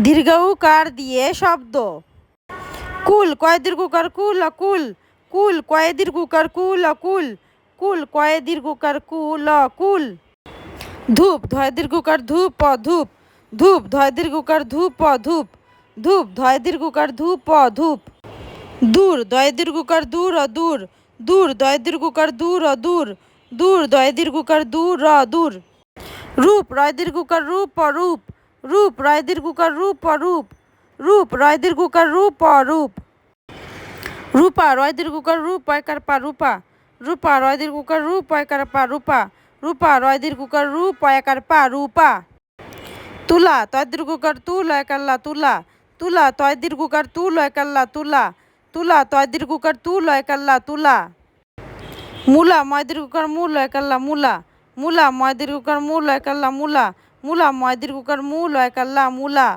দীর্ঘ উকার দিয়ে শব্দ। কুল, কয় দীর্ঘকার কুল কুল। কুল, কয় দীর্ঘকার কুল কুল। কুল, কয় দীর্ঘকার কুল কুল। ধূপ, ধয় দীর্ঘকার ধূপ ধূপ। ধূপ, ধয় দীর্ঘকার ধূপ ধূপ। ধূপ, ধয় দীর্ঘকার ধূপ ধূপ। দূর দয় দীর্ঘকার দূর দূর। দূর দয় দীর্ঘকার দূর দূর। দূর দয় দীর্ঘকার দূর দূর। রূপ রয় দীর্ঘকার রূপ রূপ। রূপ, রয় দীর্ঘকার রূপ রূপ রূপ, রয় দীর্ঘকার রূপ রূপ রূপা, রয় দীর্ঘকার রূপ পয়কার পা রূপা। রূপা, রয় দীর্ঘকার রূপ পয়কার পা রূপা। রূপা, রয় দীর্ঘকার রূপ পয়কার পা রূপা। তুলা, তয় দীর্ঘকার তু লয় কাল্লা তুলা। তুলা, তয় দীর্ঘকার তু লয় কাল্লা তুলা। তুলা, তয় দীর্ঘকার তু লয় কাল্লা তুলা। মূলা, ময় দীর্ঘকার মূল লয় কাল্লা মূলা। মূলা ময় দীর্ঘকার মূল একাল্লা মুলা মূলা মূলা ময় দীর্ঘকার মূল একাল্লা মূলা